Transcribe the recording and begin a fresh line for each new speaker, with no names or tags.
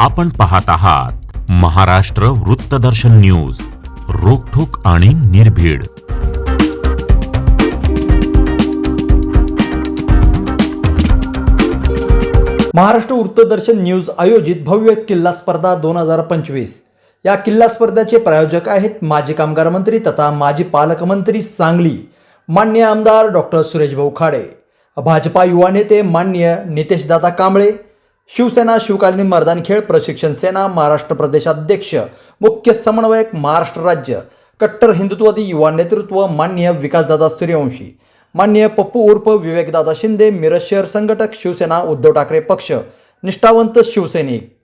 आपण पाहत आहात महाराष्ट्र वृत्तदर्शन न्यूज रोखोक आणि निर्भीड.
महाराष्ट्र वृत्तदर्शन न्यूज आयोजित भव्य किल्ला स्पर्धा दोन हजार पंचवीस. या किल्ला स्पर्धेचे प्रायोजक आहेत माजी कामगार मंत्री तथा माजी पालकमंत्री सांगली मान्य आमदार डॉक्टर सुरेशभाऊ खाडे. भाजपा युवा नेते मान्य नितेशदादा कांबळे शिवसेना शिवकालीन मैदान खेळ प्रशिक्षण सेना महाराष्ट्र प्रदेशाध्यक्ष मुख्य समन्वयक महाराष्ट्र राज्य कट्टर हिंदुत्ववादी युवा नेतृत्व मान्य विकासदादा सूर्यवंशी मान्य पप्पू उर्फ विवेकदादा शिंदे मिरज शहर संघटक शिवसेना उद्धव ठाकरे पक्ष निष्ठावंत शिवसैनिक.